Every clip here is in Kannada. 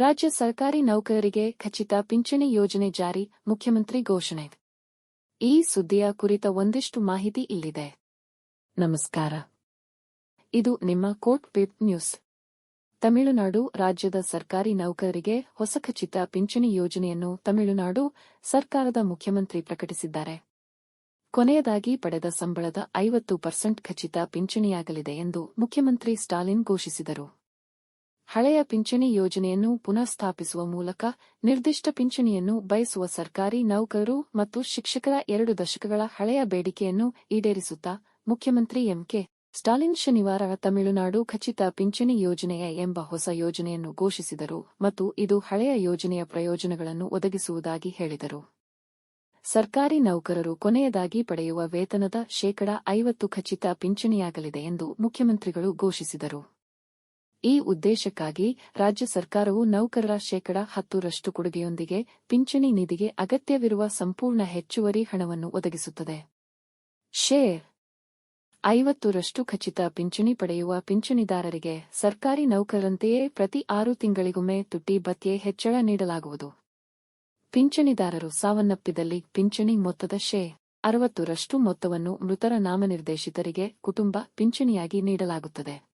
ರಾಜ್ಯ ಸರ್ಕಾರಿ ನೌಕರರಿಗೆ ಖಚಿತ ಪಿಂಚಣಿ ಯೋಜನೆ ಜಾರಿ, ಮುಖ್ಯಮಂತ್ರಿ ಘೋಷಣೆ. ಈ ಸುದ್ದಿಯ ಕುರಿತ ಒಂದಿಷ್ಟು ಮಾಹಿತಿ ಇಲ್ಲಿದೆ. ನಮಸ್ಕಾರ. ಇದು ನಿಮ್ಮ ಕೋರ್ಟ್ ಪೇಪ್ ನ್ಯೂಸ್. ತಮಿಳುನಾಡು ರಾಜ್ಯದ ಸರ್ಕಾರಿ ನೌಕರರಿಗೆ ಹೊಸ ಖಚಿತ ಪಿಂಚಣಿ ಯೋಜನೆಯನ್ನು ತಮಿಳುನಾಡು ಸರ್ಕಾರದ ಮುಖ್ಯಮಂತ್ರಿ ಪ್ರಕಟಿಸಿದ್ದಾರೆ. ಕೊನೆಯದಾಗಿ ಪಡೆದ ಸಂಬಳದ ಐವತ್ತು ಪರ್ಸೆಂಟ್ ಖಚಿತ ಪಿಂಚಣಿಯಾಗಲಿದೆ ಎಂದು ಮುಖ್ಯಮಂತ್ರಿ ಸ್ಟಾಲಿನ್ ಘೋಷಿಸಿದರು. ಹಳೆಯ ಪಿಂಚಣಿ ಯೋಜನೆಯನ್ನು ಪುನಃಸ್ಥಾಪಿಸುವ ಮೂಲಕ ನಿರ್ದಿಷ್ಟ ಪಿಂಚಣಿಯನ್ನು ಬಯಸುವ ಸರ್ಕಾರಿ ನೌಕರರು ಮತ್ತು ಶಿಕ್ಷಕರ ಎರಡು ದಶಕಗಳ ಹಳೆಯ ಬೇಡಿಕೆಯನ್ನು ಈಡೇರಿಸುತ್ತಾ ಮುಖ್ಯಮಂತ್ರಿ ಎಂಕೆ. ಸ್ಟಾಲಿನ್ ಶನಿವಾರ ತಮಿಳುನಾಡು ಖಚಿತ ಪಿಂಚಣಿ ಯೋಜನೆಯ ಎಂಬ ಹೊಸ ಯೋಜನೆಯನ್ನು ಘೋಷಿಸಿದರು ಮತ್ತು ಇದು ಹಳೆಯ ಯೋಜನೆಯ ಪ್ರಯೋಜನಗಳನ್ನು ಒದಗಿಸುವುದಾಗಿ ಹೇಳಿದರು. ಸರ್ಕಾರಿ ನೌಕರರು ಕೊನೆಯದಾಗಿ ಪಡೆಯುವ ವೇತನದ ಶೇಕಡ ಐವತ್ತು ಖಚಿತ ಪಿಂಚಣಿಯಾಗಲಿದೆ ಎಂದು ಮುಖ್ಯಮಂತ್ರಿಗಳು ಘೋಷಿಸಿದರು. ಈ ಉದ್ದೇಶಕ್ಕಾಗಿ ರಾಜ್ಯ ಸರ್ಕಾರವು ನೌಕರರ ಶೇಕಡ ಹತ್ತರಷ್ಟು ಕೊಡುಗೆಯೊಂದಿಗೆ ಪಿಂಚಣಿ ನಿಧಿಗೆ ಅಗತ್ಯವಿರುವ ಸಂಪೂರ್ಣ ಹೆಚ್ಚುವರಿ ಹಣವನ್ನು ಒದಗಿಸುತ್ತದೆ. ಶೇರ್ ಐವತ್ತರಷ್ಟು ಖಚಿತ ಪಿಂಚಣಿ ಪಡೆಯುವ ಪಿಂಚಣಿದಾರರಿಗೆ ಸರ್ಕಾರಿ ನೌಕರರಂತೆಯೇ ಪ್ರತಿ ಆರು ತಿಂಗಳಿಗೊಮ್ಮೆ ತುಟ್ಟಿ ಭತ್ಯೆ ಹೆಚ್ಚಳ ನೀಡಲಾಗುವುದು. ಪಿಂಚಣಿದಾರರು ಸಾವನ್ನಪ್ಪಿದಲ್ಲಿ ಪಿಂಚಣಿ ಮೊತ್ತದ ಶೇ ಅರವತ್ತರಷ್ಟು ಮೊತ್ತವನ್ನು ಮೃತರ ನಾಮನಿರ್ದೇಶಿತರಿಗೆ ಕುಟುಂಬ ಪಿಂಚಣಿಯಾಗಿ ನೀಡಲಾಗುತ್ತದೆ.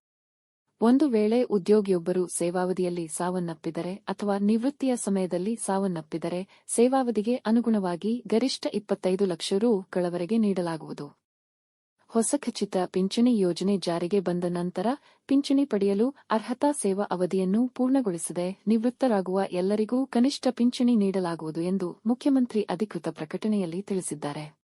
ಒಂದು ವೇಳೆ ಉದ್ಯೋಗಿಯೊಬ್ಬರು ಸೇವಾವಧಿಯಲ್ಲಿ ಸಾವನ್ನಪ್ಪಿದರೆ ಅಥವಾ ನಿವೃತ್ತಿಯ ಸಮಯದಲ್ಲಿ ಸಾವನ್ನಪ್ಪಿದರೆ ಸೇವಾವಧಿಗೆ ಅನುಗುಣವಾಗಿ ಗರಿಷ್ಠ ಇಪ್ಪತ್ತೈದು ಲಕ್ಷ ರೂಗಳವರೆಗೆ ನೀಡಲಾಗುವುದು. ಹೊಸ ಖಚಿತ ಪಿಂಚಣಿ ಯೋಜನೆ ಜಾರಿಗೆ ಬಂದ ನಂತರ ಪಿಂಚಣಿ ಪಡೆಯಲು ಅರ್ಹತಾ ಸೇವಾ ಅವಧಿಯನ್ನು ಪೂರ್ಣಗೊಳಿಸದೆ ನಿವೃತ್ತರಾಗುವ ಎಲ್ಲರಿಗೂ ಕನಿಷ್ಠ ಪಿಂಚಣಿ ನೀಡಲಾಗುವುದು ಎಂದು ಮುಖ್ಯಮಂತ್ರಿ ಅಧಿಕೃತ ಪ್ರಕಟಣೆಯಲ್ಲಿ ತಿಳಿಸಿದ್ದಾರೆ.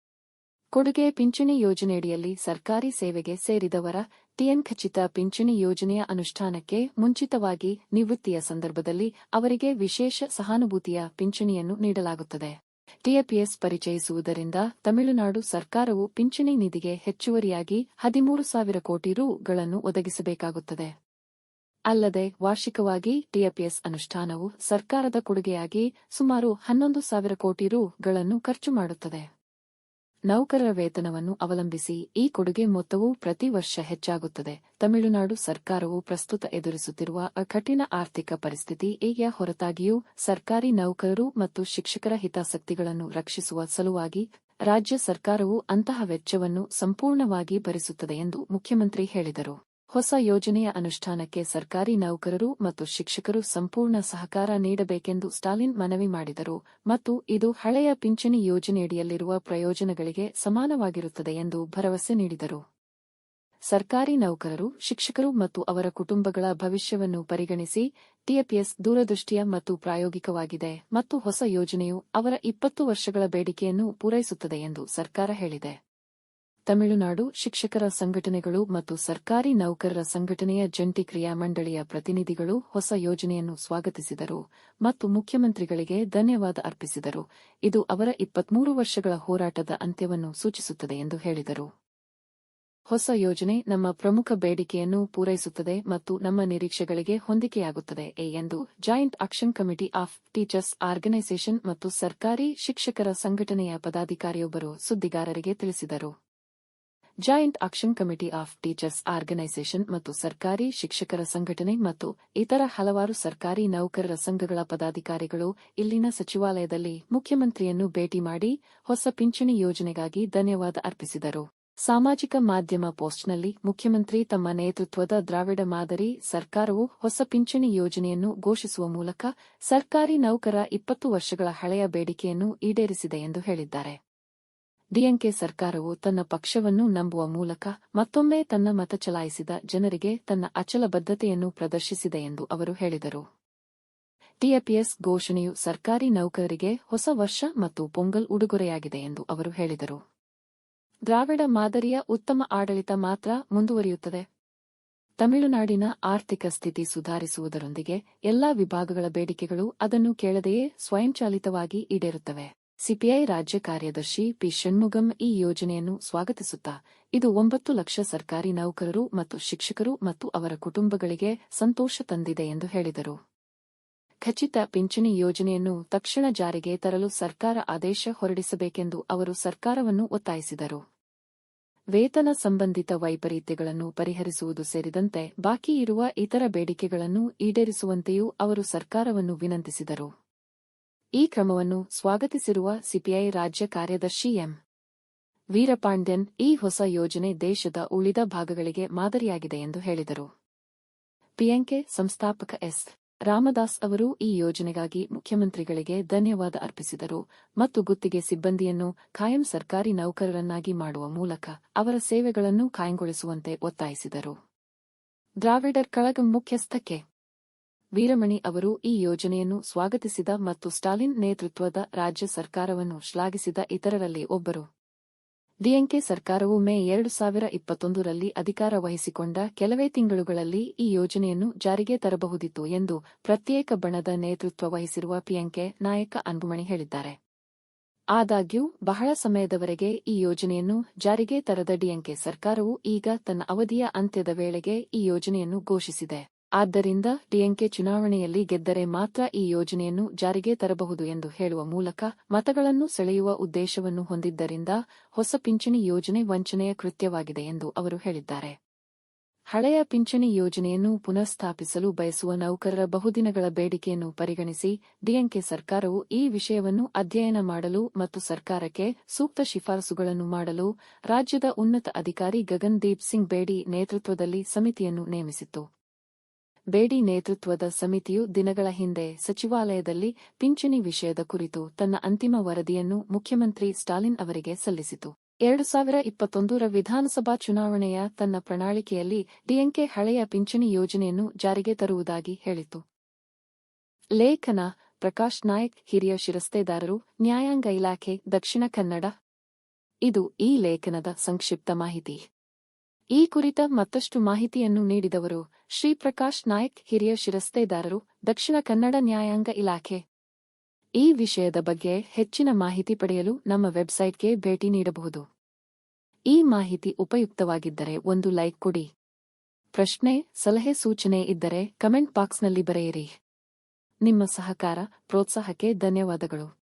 ಕೊಡುಗೆ ಪಿಂಚಣಿ ಯೋಜನೆಯಡಿಯಲ್ಲಿ ಸರ್ಕಾರಿ ಸೇವೆಗೆ ಸೇರಿದವರ ಟಿಎನ್ ಖಚಿತ ಪಿಂಚಣಿ ಯೋಜನೆಯ ಅನುಷ್ಠಾನಕ್ಕೆ ಮುಂಚಿತವಾಗಿ ನಿವೃತ್ತಿಯ ಸಂದರ್ಭದಲ್ಲಿ ಅವರಿಗೆ ವಿಶೇಷ ಸಹಾನುಭೂತಿಯ ಪಿಂಚಣಿಯನ್ನು ನೀಡಲಾಗುತ್ತದೆ. ಟಿಎಪಿಎಸ್ ಪರಿಚಯಿಸುವುದರಿಂದ ತಮಿಳುನಾಡು ಸರ್ಕಾರವು ಪಿಂಚಣಿ ನಿಧಿಗೆ ಹೆಚ್ಚುವರಿಯಾಗಿ ಹದಿಮೂರು ಸಾವಿರ ಕೋಟಿ ರೂಗಳನ್ನು ಒದಗಿಸಬೇಕಾಗುತ್ತದೆ. ಅಲ್ಲದೆ ವಾರ್ಷಿಕವಾಗಿ ಟಿಎಪಿಎಸ್ ಅನುಷ್ಠಾನವು ಸರ್ಕಾರದ ಕೊಡುಗೆಯಾಗಿ ಸುಮಾರು ಹನ್ನೊಂದು ಸಾವಿರ ಕೋಟಿ ರುಗಳನ್ನು ಖರ್ಚು ಮಾಡುತ್ತದೆ. ನೌಕರರ ವೇತನವನ್ನು ಅವಲಂಬಿಸಿ ಈ ಕೊಡುಗೆ ಮೊತ್ತವು ಪ್ರತಿ ವರ್ಷ ಹೆಚ್ಚಾಗುತ್ತದೆ. ತಮಿಳುನಾಡು ಸರ್ಕಾರವು ಪ್ರಸ್ತುತ ಎದುರಿಸುತ್ತಿರುವ ಕಠಿಣ ಆರ್ಥಿಕ ಪರಿಸ್ಥಿತಿ ಈಗ ಹೊರತಾಗಿಯೂ ಸರ್ಕಾರಿ ನೌಕರರು ಮತ್ತು ಶಿಕ್ಷಕರ ಹಿತಾಸಕ್ತಿಗಳನ್ನು ರಕ್ಷಿಸುವ ಸಲುವಾಗಿ ರಾಜ್ಯ ಸರ್ಕಾರವು ಅಂತಹ ವೆಚ್ಚವನ್ನು ಸಂಪೂರ್ಣವಾಗಿ ಭರಿಸುತ್ತದೆ ಎಂದು ಮುಖ್ಯಮಂತ್ರಿ ಹೇಳಿದರು. ಹೊಸ ಯೋಜನೆಯ ಅನುಷ್ಠಾನಕ್ಕೆ ಸರ್ಕಾರಿ ನೌಕರರು ಮತ್ತು ಶಿಕ್ಷಕರು ಸಂಪೂರ್ಣ ಸಹಕಾರ ನೀಡಬೇಕೆಂದು ಸ್ಟಾಲಿನ್ ಮನವಿ ಮಾಡಿದರು ಮತ್ತು ಇದು ಹಳೆಯ ಪಿಂಚಣಿ ಯೋಜನೆಯಡಿಯಲ್ಲಿರುವ ಪ್ರಯೋಜನಗಳಿಗೆ ಸಮಾನವಾಗಿರುತ್ತದೆ ಎಂದು ಭರವಸೆ ನೀಡಿದರು. ಸರ್ಕಾರಿ ನೌಕರರು, ಶಿಕ್ಷಕರು ಮತ್ತು ಅವರ ಕುಟುಂಬಗಳ ಭವಿಷ್ಯವನ್ನು ಪರಿಗಣಿಸಿ ಟಿಎಪಿಎಸ್ ದೂರದೃಷ್ಟಿಯ ಮತ್ತು ಪ್ರಾಯೋಗಿಕವಾಗಿದೆ ಮತ್ತು ಹೊಸ ಯೋಜನೆಯು ಅವರ ಇಪ್ಪತ್ತು ವರ್ಷಗಳ ಬೇಡಿಕೆಯನ್ನು ಪೂರೈಸುತ್ತದೆ ಎಂದು ಸರ್ಕಾರ ಹೇಳಿದೆ. ತಮಿಳುನಾಡು ಶಿಕ್ಷಕರ ಸಂಘಟನೆಗಳು ಮತ್ತು ಸರ್ಕಾರಿ ನೌಕರರ ಸಂಘಟನೆಯ ಜಂಟಿ ಕ್ರಿಯಾ ಮಂಡಳಿಯ ಪ್ರತಿನಿಧಿಗಳು ಹೊಸ ಯೋಜನೆಯನ್ನು ಸ್ವಾಗತಿಸಿದರು ಮತ್ತು ಮುಖ್ಯಮಂತ್ರಿಗಳಿಗೆ ಧನ್ಯವಾದ ಅರ್ಪಿಸಿದರು. ಇದು ಅವರ ಇಪ್ಪತ್ಮೂರು ವರ್ಷಗಳ ಹೋರಾಟದ ಅಂತ್ಯವನ್ನು ಸೂಚಿಸುತ್ತದೆ ಎಂದು ಹೇಳಿದರು. ಹೊಸ ಯೋಜನೆ ನಮ್ಮ ಪ್ರಮುಖ ಬೇಡಿಕೆಯನ್ನು ಪೂರೈಸುತ್ತದೆ ಮತ್ತು ನಮ್ಮ ನಿರೀಕ್ಷೆಗಳಿಗೆ ಹೊಂದಿಕೆಯಾಗುತ್ತದೆ ಎ ಎಂದು joint action committee of teachers organisation ಮತ್ತು ಸರ್ಕಾರಿ ಶಿಕ್ಷಕರ ಸಂಘಟನೆಯ ಪದಾಧಿಕಾರಿಯೊಬ್ಬರು ಸುದ್ದಿಗಾರರಿಗೆ ತಿಳಿಸಿದರು. Joint action committee of teachers organisation ಮತ್ತು ಸರ್ಕಾರಿ ಶಿಕ್ಷಕರ ಸಂಘಟನೆ ಮತ್ತು ಇತರ ಹಲವಾರು ಸರ್ಕಾರಿ ನೌಕರರ ಸಂಘಗಳ ಪದಾಧಿಕಾರಿಗಳು ಇಲ್ಲಿನ ಸಚಿವಾಲಯದಲ್ಲಿ ಮುಖ್ಯಮಂತ್ರಿಯನ್ನು ಭೇಟಿ ಮಾಡಿ ಹೊಸ ಪಿಂಚಣಿ ಯೋಜನೆಗಾಗಿ ಧನ್ಯವಾದ ಅರ್ಪಿಸಿದರು. ಸಾಮಾಜಿಕ ಮಾಧ್ಯಮ ಪೋಸ್ಟ್ನಲ್ಲಿ ಮುಖ್ಯಮಂತ್ರಿ ತಮ್ಮ ನೇತೃತ್ವದ ದ್ರಾವಿಡ ಮಾದರಿ ಸರ್ಕಾರವು ಹೊಸ ಪಿಂಚಣಿ ಯೋಜನೆಯನ್ನು ಘೋಷಿಸುವ ಮೂಲಕ ಸರ್ಕಾರಿ ನೌಕರ ಇಪ್ಪತ್ತು ವರ್ಷಗಳ ಹಳೆಯ ಬೇಡಿಕೆಯನ್ನು ಈಡೇರಿಸಿದೆ ಎಂದು ಹೇಳಿದ್ದಾರೆ. ಡಿಎಂಕೆ ಸರ್ಕಾರವು ತನ್ನ ಪಕ್ಷವನ್ನು ನಂಬುವ ಮೂಲಕ ಮತ್ತೊಮ್ಮೆ ತನ್ನ ಮತ ಚಲಾಯಿಸಿದ ಜನರಿಗೆ ತನ್ನ ಅಚಲ ಬದ್ಧತೆಯನ್ನು ಪ್ರದರ್ಶಿಸಿದೆ ಎಂದು ಅವರು ಹೇಳಿದರು. ಟಿಎಪಿಎಸ್ ಘೋಷಣೆಯು ಸರ್ಕಾರಿ ನೌಕರರಿಗೆ ಹೊಸ ವರ್ಷ ಮತ್ತು ಪೊಂಗಲ್ ಉಡುಗೊರೆಯಾಗಿದೆ ಎಂದು ಅವರು ಹೇಳಿದರು. ದ್ರಾವಿಡ ಮಾದರಿಯ ಉತ್ತಮ ಆಡಳಿತ ಮಾತ್ರ ಮುಂದುವರಿಯುತ್ತದೆ. ತಮಿಳುನಾಡಿನ ಆರ್ಥಿಕ ಸ್ಥಿತಿ ಸುಧಾರಿಸುವುದರೊಂದಿಗೆ ಎಲ್ಲಾ ವಿಭಾಗಗಳ ಬೇಡಿಕೆಗಳು ಅದನ್ನು ಕೇಳದೆಯೇ ಸ್ವಯಂಚಾಲಿತವಾಗಿ ಈಡೇರುತ್ತವೆ. ಸಿಪಿಐ ರಾಜ್ಯ ಕಾರ್ಯದರ್ಶಿ ಪಿ ಷಣ್ಮುಗಂ ಈ ಯೋಜನೆಯನ್ನು ಸ್ವಾಗತಿಸುತ್ತಾ, ಇದು ಒಂಬತ್ತು ಲಕ್ಷ ಸರ್ಕಾರಿ ನೌಕರರು ಮತ್ತು ಶಿಕ್ಷಕರು ಮತ್ತು ಅವರ ಕುಟುಂಬಗಳಿಗೆ ಸಂತೋಷ ತಂದಿದೆ ಎಂದು ಹೇಳಿದರು. ಖಚಿತ ಪಿಂಚಣಿ ಯೋಜನೆಯನ್ನು ತಕ್ಷಣ ಜಾರಿಗೆ ತರಲು ಸರ್ಕಾರ ಆದೇಶ ಹೊರಡಿಸಬೇಕೆಂದು ಅವರು ಸರ್ಕಾರವನ್ನು ಒತ್ತಾಯಿಸಿದರು. ವೇತನ ಸಂಬಂಧಿತ ವೈಪರೀತ್ಯಗಳನ್ನು ಪರಿಹರಿಸುವುದು ಸೇರಿದಂತೆ ಬಾಕಿ ಇರುವ ಇತರ ಬೇಡಿಕೆಗಳನ್ನು ಈಡೇರಿಸುವಂತೆಯೂ ಅವರು ಸರ್ಕಾರವನ್ನು ವಿನಂತಿಸಿದರು. ಈ ಕ್ರಮವನ್ನು ಸ್ವಾಗತಿಸಿರುವ ಸಿಪಿಐ ರಾಜ್ಯ ಕಾರ್ಯದರ್ಶಿ ಎಂ. ವೀರಪಾಂಡ್ಯನ್ ಈ ಹೊಸ ಯೋಜನೆ ದೇಶದ ಉಳಿದ ಭಾಗಗಳಿಗೆ ಮಾದರಿಯಾಗಿದೆ ಎಂದು ಹೇಳಿದರು. ಪಿಎಂಕೆ ಸಂಸ್ಥಾಪಕ ಎಸ್. ರಾಮದಾಸ್ ಅವರು ಈ ಯೋಜನೆಗಾಗಿ ಮುಖ್ಯಮಂತ್ರಿಗಳಿಗೆ ಧನ್ಯವಾದ ಅರ್ಪಿಸಿದರು ಮತ್ತು ಗುತ್ತಿಗೆ ಸಿಬ್ಬಂದಿಯನ್ನು ಖಾಯಂ ಸರ್ಕಾರಿ ನೌಕರರನ್ನಾಗಿ ಮಾಡುವ ಮೂಲಕ ಅವರ ಸೇವೆಗಳನ್ನು ಖಾಯಂಗೊಳಿಸುವಂತೆ ಒತ್ತಾಯಿಸಿದರು. ದ್ರಾವಿಡರ್ ಕಳಗಂ ಮುಖ್ಯಸ್ಥಕ್ಕೆ ವೀರಮಣಿ ಅವರು ಈ ಯೋಜನೆಯನ್ನು ಸ್ವಾಗತಿಸಿದ ಮತ್ತು ಸ್ಟಾಲಿನ್ ನೇತೃತ್ವದ ರಾಜ್ಯ ಸರ್ಕಾರವನ್ನು ಶ್ಲಾಘಿಸಿದ ಇತರರಲ್ಲಿ ಒಬ್ಬರು. ಡಿಎಂಕೆ ಸರ್ಕಾರವು ಮೇ ಎರಡು ಸಾವಿರ ಇಪ್ಪತ್ತೊಂದರಲ್ಲಿ ಅಧಿಕಾರ ವಹಿಸಿಕೊಂಡ ಕೆಲವೇ ತಿಂಗಳುಗಳಲ್ಲಿ ಈ ಯೋಜನೆಯನ್ನು ಜಾರಿಗೆ ತರಬಹುದಿತ್ತು ಎಂದು ಪ್ರತ್ಯೇಕ ಬಣದ ನೇತೃತ್ವ ವಹಿಸಿರುವ ಪಿಎಂಕೆ ನಾಯಕ ಅನ್ಬುಮಣಿ ಹೇಳಿದ್ದಾರೆ. ಆದಾಗ್ಯೂ, ಬಹಳ ಸಮಯದವರೆಗೆ ಈ ಯೋಜನೆಯನ್ನು ಜಾರಿಗೆ ತರದ ಡಿಎಂಕೆ ಸರ್ಕಾರವು ಈಗ ತನ್ನ ಅವಧಿಯ ಅಂತ್ಯದ ವೇಳೆಗೆ ಈ ಯೋಜನೆಯನ್ನು ಘೋಷಿಸಿದೆ. ಆದ್ದರಿಂದ ಡಿಎಂಕೆ ಚುನಾವಣೆಯಲ್ಲಿ ಗೆದ್ದರೆ ಮಾತ್ರ ಈ ಯೋಜನೆಯನ್ನು ಜಾರಿಗೆ ತರಬಹುದು ಎಂದು ಹೇಳುವ ಮೂಲಕ ಮತಗಳನ್ನು ಸೆಳೆಯುವ ಉದ್ದೇಶವನ್ನು ಹೊಂದಿದ್ದರಿಂದ ಹೊಸ ಪಿಂಚಣಿ ಯೋಜನೆ ವಂಚನೆಯ ಕೃತ್ಯವಾಗಿದೆ ಎಂದು ಅವರು ಹೇಳಿದ್ದಾರೆ. ಹಳೆಯ ಪಿಂಚಣಿ ಯೋಜನೆಯನ್ನು ಪುನಃಸ್ಥಾಪಿಸಲು ಬಯಸುವ ನೌಕರರ ಬಹುದಿನಗಳ ಬೇಡಿಕೆಯನ್ನು ಪರಿಗಣಿಸಿ ಡಿಎಂಕೆ ಸರ್ಕಾರವು ಈ ವಿಷಯವನ್ನು ಅಧ್ಯಯನ ಮಾಡಲು ಮತ್ತು ಸರ್ಕಾರಕ್ಕೆ ಸೂಕ್ತ ಶಿಫಾರಸುಗಳನ್ನು ಮಾಡಲು ರಾಜ್ಯದ ಉನ್ನತ ಅಧಿಕಾರಿ ಗಗನ್ದೀಪ್ ಸಿಂಗ್ ಬೇಡಿ ನೇತೃತ್ವದಲ್ಲಿ ಸಮಿತಿಯನ್ನು ನೇಮಿಸಿತ್ತು. ಬೇಡಿ ನೇತೃತ್ವದ ಸಮಿತಿಯು ದಿನಗಳ ಹಿಂದೆ ಸಚಿವಾಲಯದಲ್ಲಿ ಪಿಂಚಣಿ ವಿಷಯದ ಕುರಿತು ತನ್ನ ಅಂತಿಮ ವರದಿಯನ್ನು ಮುಖ್ಯಮಂತ್ರಿ ಸ್ಟಾಲಿನ್ ಅವರಿಗೆ ಸಲ್ಲಿಸಿತು. ಎರಡು ಸಾವಿರ ಇಪ್ಪತ್ತೊಂದರ ವಿಧಾನಸಭಾ ಚುನಾವಣೆಯ ತನ್ನ ಪ್ರಣಾಳಿಕೆಯಲ್ಲಿ ಡಿಎಂಕೆ ಹಳೆಯ ಪಿಂಚಣಿ ಯೋಜನೆಯನ್ನು ಜಾರಿಗೆ ತರುವುದಾಗಿ ಹೇಳಿತು ಲೇಖನ ಪ್ರಕಾಶ್ ನಾಯಕ್, ಹಿರಿಯ ಶಿರಸ್ತೇದಾರರು, ನ್ಯಾಯಾಂಗ ಇಲಾಖೆ, ದಕ್ಷಿಣ ಕನ್ನಡ. ಇದು ಈ ಲೇಖನದ ಸಂಕ್ಷಿಪ್ತ ಮಾಹಿತಿ. ಈ ಕುರಿತ ಮತ್ತಷ್ಟು ಮಾಹಿತಿಯನ್ನು ನೀಡಿದವರು ಶ್ರೀ ಪ್ರಕಾಶ್ ನಾಯಕ್, ಹಿರಿಯ ಶಿರಸ್ತೇದಾರರು, ದಕ್ಷಿಣ ಕನ್ನಡ ನ್ಯಾಯಾಂಗ ಇಲಾಖೆ. ಈ ವಿಷಯದ ಬಗ್ಗೆ ಹೆಚ್ಚಿನ ಮಾಹಿತಿ ಪಡೆಯಲು ನಮ್ಮ ವೆಬ್ಸೈಟ್ಗೆ ಭೇಟಿ ನೀಡಬಹುದು. ಈ ಮಾಹಿತಿ ಉಪಯುಕ್ತವಾಗಿದ್ದರೆ ಒಂದು ಲೈಕ್ ಕೊಡಿ. ಪ್ರಶ್ನೆ, ಸಲಹೆ, ಸೂಚನೆ ಇದ್ದರೆ ಕಮೆಂಟ್ ಬಾಕ್ಸ್ನಲ್ಲಿ ಬರೆಯಿರಿ. ನಿಮ್ಮ ಸಹಕಾರ, ಪ್ರೋತ್ಸಾಹಕ್ಕೆ ಧನ್ಯವಾದಗಳು.